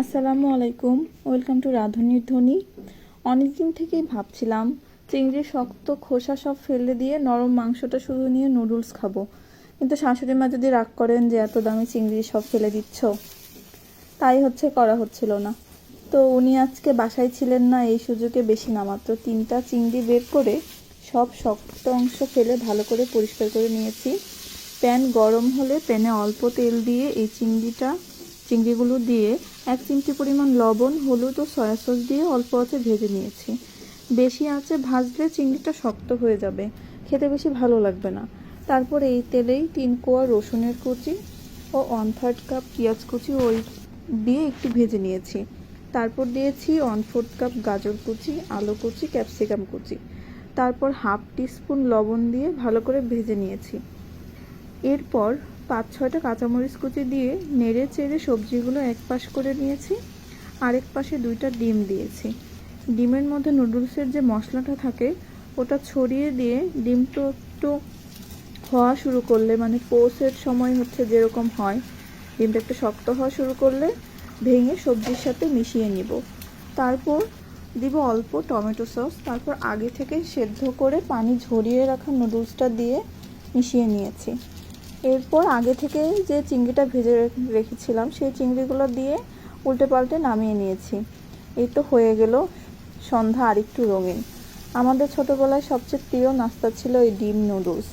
আসসালামু আলাইকুম। Welcome to রাঁধুনির ধ্বনি। অনেকদিন থেকেই ভাবছিলাম চিংড়ির শক্ত খোসা সব ফেলে দিয়ে নরম মাংসটা শুধু নিয়ে নুডলস খাব। কিন্তু শাশুড়ি মা যদি রাগ করেন যে এত দামি চিংড়ি সব ফেলে দিচ্ছ, তাই হচ্ছে করা হচ্ছিল না। তো উনি আজকে বাসায় ছিলেন না, এই সুযোগে বেশি না, মাত্র তিনটা চিংড়ি বের করে সব শক্ত অংশ ফেলে ভালো করে পরিষ্কার করে নিয়েছি। প্যান গরম হলে প্যানে অল্প তেল দিয়ে এই চিংড়িটা চিংড়িগুলো দিয়ে এক চিমটি পরিমাণ লবণ, হলুদ ও সয়া সস দিয়ে অল্প আঁচে ভেজে নিয়েছি। বেশি আঁচে ভাজলে চিংড়িটা শক্ত হয়ে যাবে। খেতে বেশি ভালো লাগবে না। তারপর এই তেলেই তিন কোয়া রসুনের কুচি ও ওয়ান থার্ড কাপ পেঁয়াজ কুচি ওই দিয়ে একটু ভেজে নিয়েছি। তারপর দিয়েছি ওয়ান ফোর্থ কাপ গাজর কুচি, আলু কুচি, ক্যাপসিকাম কুচি। তারপর হাফ টিস্পুন লবণ দিয়ে ভালো করে ভেজে নিয়েছি। এরপর পাঁচ ছয়টা কাঁচামরিচ কুচি দিয়ে নেড়ে চেড়ে সবজিগুলো এক পাশ করে নিয়েছি, আরেক পাশে দুইটা ডিম দিয়েছি। ডিমের মধ্যে নুডলসের যে মশলাটা থাকে, ওটা ছড়িয়ে দিয়ে ডিমটা একটু হওয়া শুরু করলে মানে পোসের সময় হচ্ছে যেরকম হয়, ডিমটা একটু শক্ত হওয়া শুরু করলে ভেঙে সবজির সাথে মিশিয়ে নিব। তারপর দিব অল্প টমেটো সস, তারপর আগে থেকে সেদ্ধ করে পানি ঝরিয়ে রাখা নুডলসটা দিয়ে মিশিয়ে নিয়েছি। এরপর আগে থেকে যে চিংড়িটা ভেজে রেখেছিলাম, সেই চিংড়িগুলো দিয়ে উল্টে পাল্টে নামিয়ে নিয়েছি। এই তো হয়ে গেল সন্ধ্যা আরেকটু রঙিন। আমাদের ছোটোবেলায় সবচেয়ে প্রিয় নাস্তা ছিল এই ডিম নুডলস।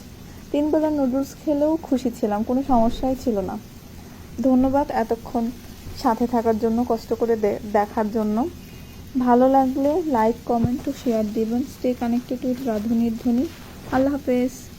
তিনবেলা নুডলস খেলেও খুশি ছিলাম, কোনো সমস্যাই ছিল না। ধন্যবাদ এতক্ষণ সাথে থাকার জন্য, কষ্ট করে দেখার জন্য। ভালো লাগলে লাইক, কমেন্ট ও শেয়ার দিবেন। স্টে কানেক্টেড উইথ রাধুনির ধ্বনি। আল্লাহ হাফেজ।